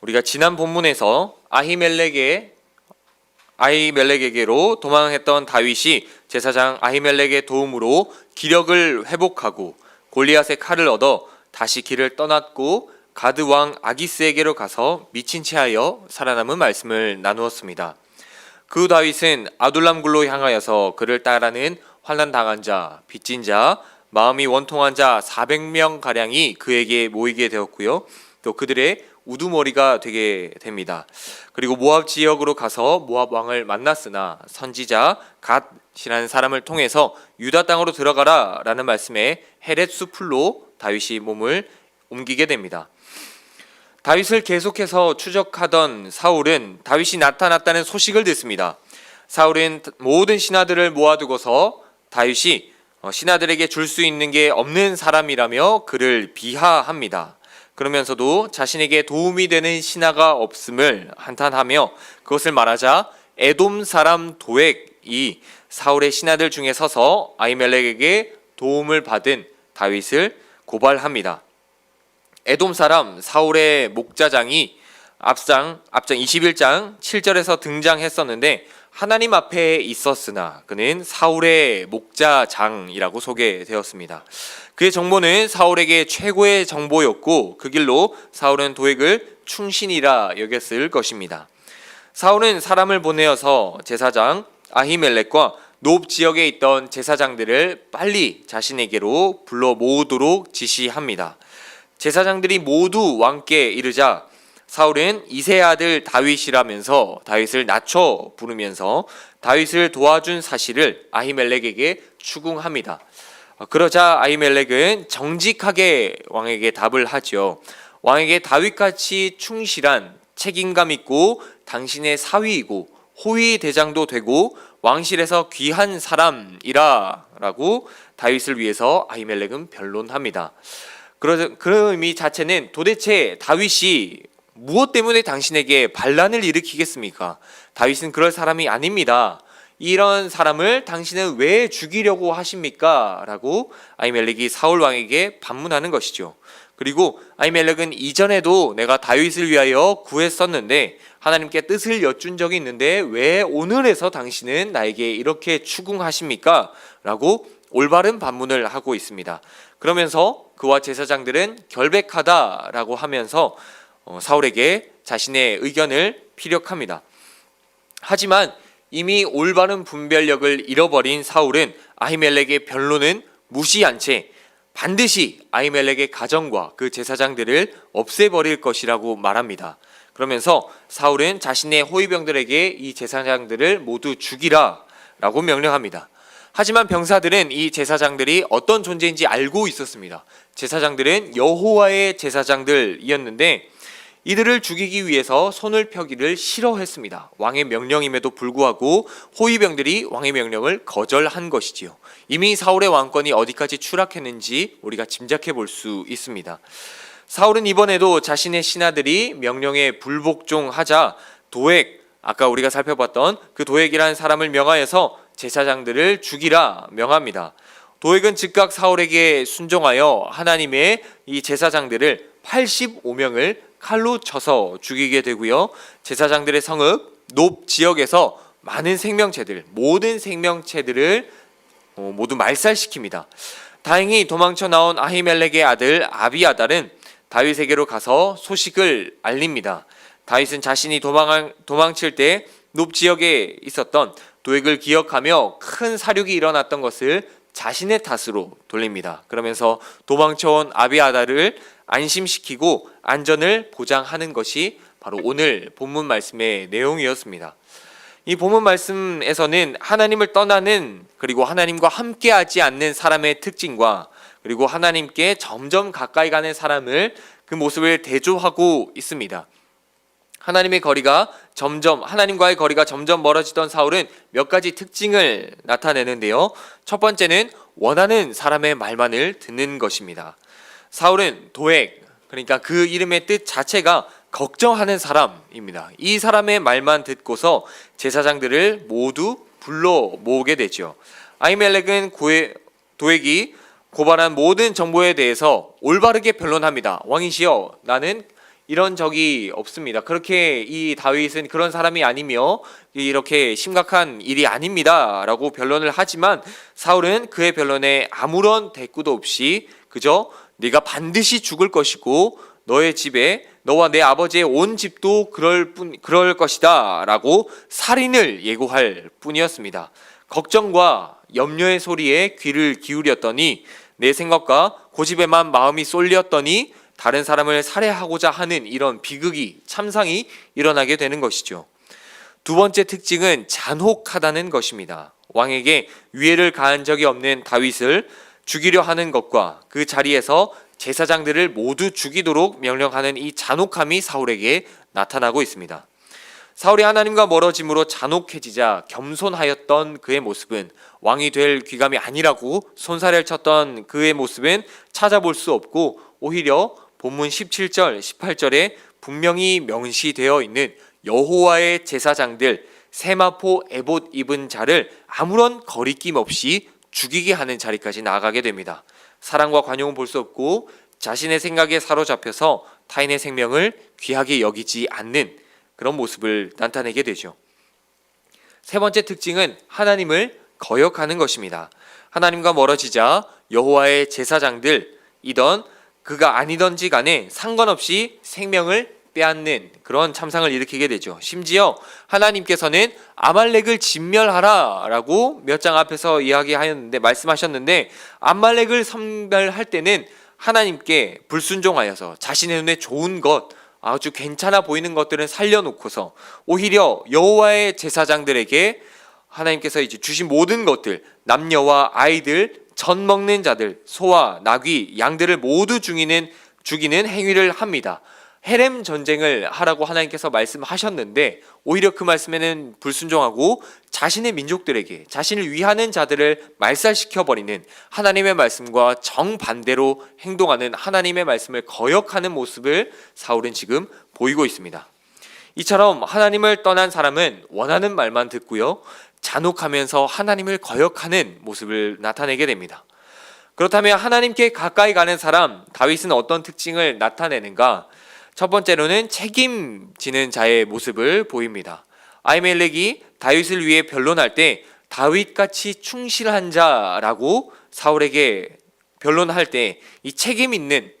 우리가 지난 본문에서 아히멜렉의 아히멜렉에게로 도망했던 다윗이 제사장 아히멜렉의 도움으로 기력을 회복하고 골리앗의 칼을 얻어 다시 길을 떠났고 가드 왕 아기스에게로 가서 미친 채하여 살아남은 말씀을 나누었습니다. 그 다윗은 아둘람굴로 향하여서 그를 따라는 환난 당한 자, 빚진 자, 마음이 원통한 자 400명 가량이 그에게 모이게 되었고요. 또 그들의 우두머리가 되게 됩니다. 그리고 모압 지역으로 가서 모압 왕을 만났으나 선지자 갓이라는 사람을 통해서 유다 땅으로 들어가라라는 말씀에 헤렛 수풀로 다윗이 몸을 옮기게 됩니다. 다윗을 계속해서 추적하던 사울은 다윗이 나타났다는 소식을 듣습니다. 사울은 모든 신하들을 모아두고서 다윗이 어, 신하들에게 줄 수 있는 게 없는 사람이라며 그를 비하합니다. 그러면서도 자신에게 도움이 되는 신하가 없음을 한탄하며 그것을 말하자 에돔 사람 도액이 사울의 신하들 중에 서서 아이멜렉에게 도움을 받은 다윗을 고발합니다. 에돔 사람 사울의 목자장이 앞장 앞장 21장 7절에서 등장했었는데 하나님 앞에 있었으나 그는 사울의 목자장이라고 소개되었습니다. 그의 정보는 사울에게 최고의 정보였고 그 길로 사울은 도액을 충신이라 여겼을 것입니다. 사울은 사람을 보내어서 제사장 아히멜렉과 노브 지역에 있던 제사장들을 빨리 자신에게로 불러 모으도록 지시합니다. 제사장들이 모두 왕께 이르자 사울은 이세 아들 다윗이라면서 다윗을 낮춰 부르면서 다윗을 도와준 사실을 아히멜렉에게 추궁합니다. 어, 그러자 아히멜렉은 정직하게 왕에게 답을 하죠. 왕에게 다윗같이 충실한 책임감 있고 당신의 사위이고 호위 대장도 되고 왕실에서 귀한 사람이라라고 다윗을 위해서 아히멜렉은 변론합니다. 그런 의미 자체는 도대체 다윗이 무엇 때문에 당신에게 반란을 일으키겠습니까? 다윗은 그럴 사람이 아닙니다. 이런 사람을 당신은 왜 죽이려고 하십니까? 라고 아이멜렉이 사울 왕에게 반문하는 것이죠. 그리고 아이멜렉은 이전에도 내가 다윗을 위하여 구했었는데 하나님께 뜻을 여쭌 적이 있는데 왜 오늘에서 당신은 나에게 이렇게 추궁하십니까? 라고 올바른 반문을 하고 있습니다. 그러면서 그와 제사장들은 결백하다라고 하면서 어, 사울에게 자신의 의견을 피력합니다. 하지만 이미 올바른 분별력을 잃어버린 사울은 아히멜렉의 변론은 무시한 채 반드시 아히멜렉의 가정과 그 제사장들을 없애버릴 것이라고 말합니다. 그러면서 사울은 자신의 호위병들에게 이 제사장들을 모두 죽이라 라고 명령합니다. 하지만 병사들은 이 제사장들이 어떤 존재인지 알고 있었습니다. 제사장들은 여호와의 제사장들이었는데 이들을 죽이기 위해서 손을 펴기를 싫어했습니다. 왕의 명령임에도 불구하고 호위병들이 왕의 명령을 거절한 것이지요. 이미 사울의 왕권이 어디까지 추락했는지 우리가 짐작해 볼 수 있습니다. 사울은 이번에도 자신의 신하들이 명령에 불복종하자 도액 아까 우리가 살펴봤던 그 도액이라는 사람을 명하여서 제사장들을 죽이라 명합니다. 도액은 즉각 사울에게 순종하여 하나님의 이 제사장들을 85명을 칼로 쳐서 죽이게 되고요. 제사장들의 성읍 높 지역에서 많은 생명체들, 모든 생명체들을 어, 모두 말살시킵니다. 다행히 도망쳐 나온 아히멜렉의 아들 아비아달은 다윗에게로 가서 소식을 알립니다. 다윗은 자신이 도망 도망칠 때 높 지역에 있었던 도액을 기억하며 큰 사륙이 일어났던 것을 자신의 탓으로 돌립니다. 그러면서 도망쳐온 아비아달을 안심시키고 안전을 보장하는 것이 바로 오늘 본문 말씀의 내용이었습니다. 이 본문 말씀에서는 하나님을 떠나는 그리고 하나님과 함께하지 않는 사람의 특징과 그리고 하나님께 점점 가까이 가는 사람을 그 모습을 대조하고 있습니다. 하나님의 거리가 점점 하나님과의 거리가 점점 멀어지던 사울은 몇 가지 특징을 나타내는데요. 첫 번째는 원하는 사람의 말만을 듣는 것입니다. 사울은 도액 그러니까 그 이름의 뜻 자체가 걱정하는 사람입니다. 이 사람의 말만 듣고서 제사장들을 모두 불러 모으게 되죠. 아이멜렉은 고에, 도액이 고발한 모든 정보에 대해서 올바르게 변론합니다. 왕이시여, 나는 이런 적이 없습니다. 그렇게 이 다윗은 그런 사람이 아니며 이렇게 심각한 일이 아닙니다라고 변론을 하지만 사울은 그의 변론에 아무런 대꾸도 없이 그저 네가 반드시 죽을 것이고 너의 집에 너와 내 아버지의 온 집도 그럴 뿐 그럴 것이다라고 살인을 예고할 뿐이었습니다. 걱정과 염려의 소리에 귀를 기울였더니 내 생각과 고집에만 마음이 쏠렸더니 다른 사람을 살해하고자 하는 이런 비극이 참상이 일어나게 되는 것이죠. 두 번째 특징은 잔혹하다는 것입니다. 왕에게 위해를 가한 적이 없는 다윗을 죽이려 하는 것과 그 자리에서 제사장들을 모두 죽이도록 명령하는 이 잔혹함이 사울에게 나타나고 있습니다. 사울이 하나님과 멀어짐으로 잔혹해지자 겸손하였던 그의 모습은 왕이 될 귀감이 아니라고 손사래를 쳤던 그의 모습은 찾아볼 수 없고 오히려 본문 17절, 18절에 분명히 명시되어 있는 여호와의 제사장들 세마포 에봇 입은 자를 아무런 거리낌 없이 죽이게 하는 자리까지 나아가게 됩니다. 사랑과 관용은 볼 수 없고 자신의 생각에 사로잡혀서 타인의 생명을 귀하게 여기지 않는 그런 모습을 나타내게 되죠. 세 번째 특징은 하나님을 거역하는 것입니다. 하나님과 멀어지자 여호와의 제사장들이던 그가 아니던지 간에 상관없이 생명을 빼앗는 그런 참상을 일으키게 되죠. 심지어 하나님께서는 아말렉을 진멸하라라고 몇 장 앞에서 이야기하였는데 말씀하셨는데 아말렉을 섬멸할 때는 하나님께 불순종하여서 자신의 눈에 좋은 것 아주 괜찮아 보이는 것들은 살려놓고서 오히려 여호와의 제사장들에게 하나님께서 이제 주신 모든 것들 남녀와 아이들 젖 먹는 자들 소와 나귀 양들을 모두 죽이는 죽이는 행위를 합니다. 헤렘 전쟁을 하라고 하나님께서 말씀하셨는데 오히려 그 말씀에는 불순종하고 자신의 민족들에게 자신을 위하는 자들을 말살시켜 버리는 하나님의 말씀과 정반대로 행동하는 하나님의 말씀을 거역하는 모습을 사울은 지금 보이고 있습니다. 이처럼 하나님을 떠난 사람은 원하는 말만 듣고요. 잔혹하면서 하나님을 거역하는 모습을 나타내게 됩니다. 그렇다면 하나님께 가까이 가는 사람 다윗은 어떤 특징을 나타내는가? 첫 번째로는 책임지는 자의 모습을 보입니다. 아이멜렉이 다윗을 위해 변론할 때 다윗같이 충실한 자라고 사울에게 변론할 때 이 책임 있는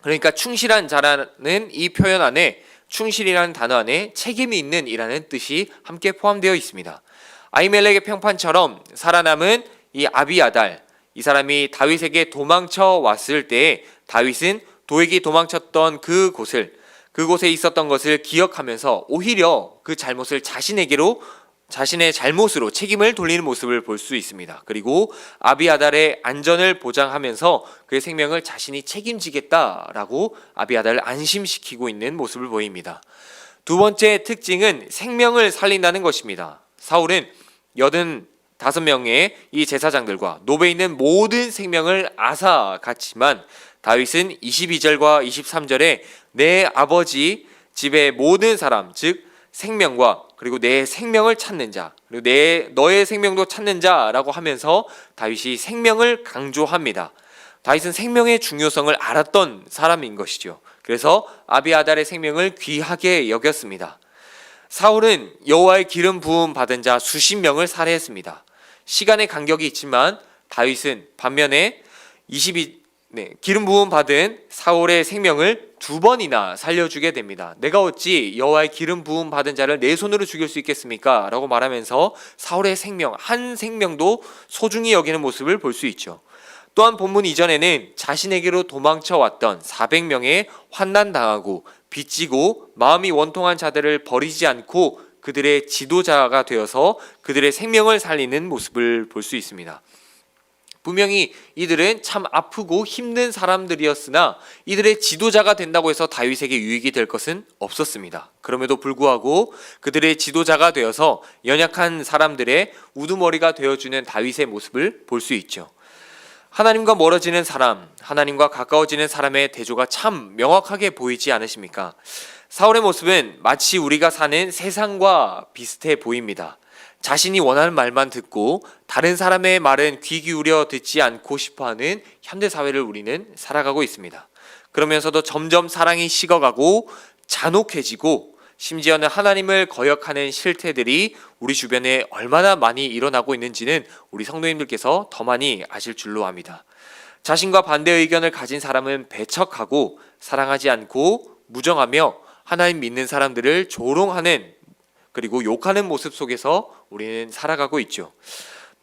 그러니까 충실한 자라는 이 표현 안에 충실이라는 단어 안에 책임이 있는 이라는 뜻이 함께 포함되어 있습니다. 아이멜렉의 평판처럼 살아남은 이 아비아달 이 사람이 다윗에게 도망쳐 왔을 때 다윗은 도액이 도망쳤던 그 곳을 그곳에 있었던 것을 기억하면서 오히려 그 잘못을 자신에게로 자신의 잘못으로 책임을 돌리는 모습을 볼 수 있습니다. 그리고 아비아달의 안전을 보장하면서 그의 생명을 자신이 책임지겠다라고 아비아달을 안심시키고 있는 모습을 보입니다. 두 번째 특징은 생명을 살린다는 것입니다. 사울은 여든 다섯 명의 이 제사장들과 노베 있는 모든 생명을 앗아갔지만 다윗은 22절과 23절에 내 아버지 집의 모든 사람 즉 생명과 그리고 내 생명을 찾는 자 그리고 내 너의 생명도 찾는 자라고 하면서 다윗이 생명을 강조합니다. 다윗은 생명의 중요성을 알았던 사람인 것이죠. 그래서 아비아달의 생명을 귀하게 여겼습니다. 사울은 여호와의 기름 부음 받은 자 수십 명을 살해했습니다. 시간의 간격이 있지만 다윗은 반면에 22 네, 기름 부음 받은 사울의 생명을 두 번이나 살려주게 됩니다. 내가 어찌 여호와의 기름 부음 받은 자를 내 손으로 죽일 수 있겠습니까? 라고 말하면서 사울의 생명 한 생명도 소중히 여기는 모습을 볼 수 있죠. 또한 본문 이전에는 자신에게로 도망쳐 왔던 400명의 환난 당하고 빚지고 마음이 원통한 자들을 버리지 않고 그들의 지도자가 되어서 그들의 생명을 살리는 모습을 볼 수 있습니다. 분명히 이들은 참 아프고 힘든 사람들이었으나 이들의 지도자가 된다고 해서 다윗에게 유익이 될 것은 없었습니다. 그럼에도 불구하고 그들의 지도자가 되어서 연약한 사람들의 우두머리가 되어주는 다윗의 모습을 볼 수 있죠. 하나님과 멀어지는 사람, 하나님과 가까워지는 사람의 대조가 참 명확하게 보이지 않으십니까? 사울의 모습은 마치 우리가 사는 세상과 비슷해 보입니다. 자신이 원하는 말만 듣고 다른 사람의 말은 귀 기울여 듣지 않고 싶어 하는 현대 사회를 우리는 살아가고 있습니다. 그러면서도 점점 사랑이 식어가고 잔혹해지고 심지어는 하나님을 거역하는 실태들이 우리 주변에 얼마나 많이 일어나고 있는지는 우리 성도님들께서 더 많이 아실 줄로 압니다. 자신과 반대 의견을 가진 사람은 배척하고 사랑하지 않고 무정하며 하나님 믿는 사람들을 조롱하는 그리고 욕하는 모습 속에서 우리는 살아가고 있죠.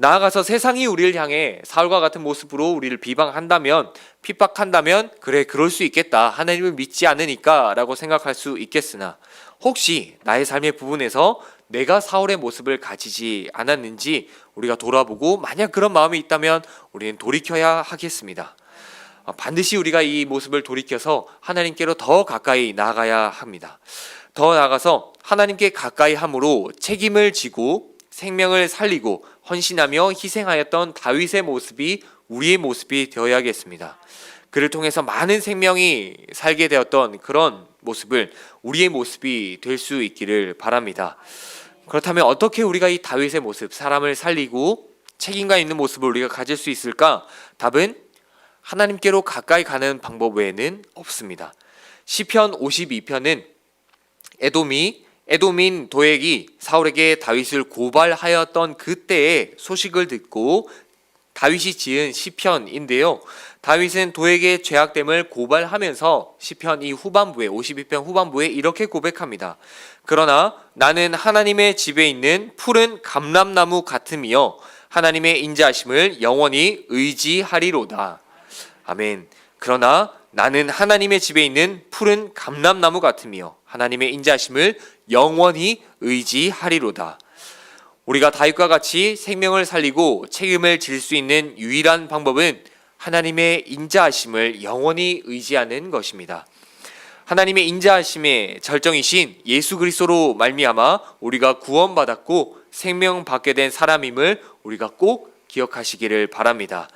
나아가서 세상이 우리를 향해 사울과 같은 모습으로 우리를 비방한다면 핍박한다면 그래 그럴 수 있겠다 하나님을 믿지 않으니까 라고 생각할 수 있겠으나 혹시 나의 삶의 부분에서 내가 사울의 모습을 가지지 않았는지 우리가 돌아보고 만약 그런 마음이 있다면 우리는 돌이켜야 하겠습니다. 어, 반드시 우리가 이 모습을 돌이켜서 하나님께로 더 가까이 나아가야 합니다. 더 나아가서 하나님께 가까이 함으로 책임을 지고 생명을 살리고 헌신하며 희생하였던 다윗의 모습이 우리의 모습이 되어야겠습니다. 그를 통해서 많은 생명이 살게 되었던 그런 모습을 우리의 모습이 될 수 있기를 바랍니다. 그렇다면 어떻게 우리가 이 다윗의 모습, 사람을 살리고 책임감 있는 모습을 우리가 가질 수 있을까? 답은 하나님께로 가까이 가는 방법 외에는 없습니다. 시편 52편은 에돔이 에돔인 도액이 사울에게 다윗을 고발하였던 그때의 소식을 듣고 다윗이 지은 시편인데요. 다윗은 도에게 죄악됨을 고발하면서 시편 이 후반부에 52편 후반부에 이렇게 고백합니다. 그러나 나는 하나님의 집에 있는 푸른 감람나무 같으며 하나님의 인자하심을 영원히 의지하리로다. 아멘. 그러나 나는 하나님의 집에 있는 푸른 감람나무 같으며 하나님의 인자하심을 영원히 의지하리로다. 우리가 다윗과 같이 생명을 살리고 책임을 질 수 있는 유일한 방법은 하나님의 인자하심을 영원히 의지하는 것입니다. 하나님의 인자하심의 절정이신 예수 그리스도로 말미암아 우리가 구원받았고 생명 받게 된 사람임을 우리가 꼭 기억하시기를 바랍니다.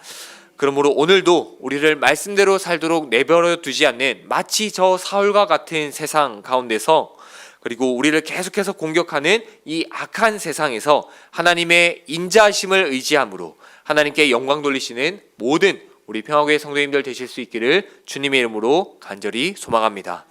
그러므로 오늘도 우리를 말씀대로 살도록 내버려 두지 않는 마치 저 사울과 같은 세상 가운데서 그리고 우리를 계속해서 공격하는 이 악한 세상에서 하나님의 인자하심을 의지함으로 하나님께 영광 돌리시는 모든 우리 평화교회 성도님들 되실 수 있기를 주님의 이름으로 간절히 소망합니다.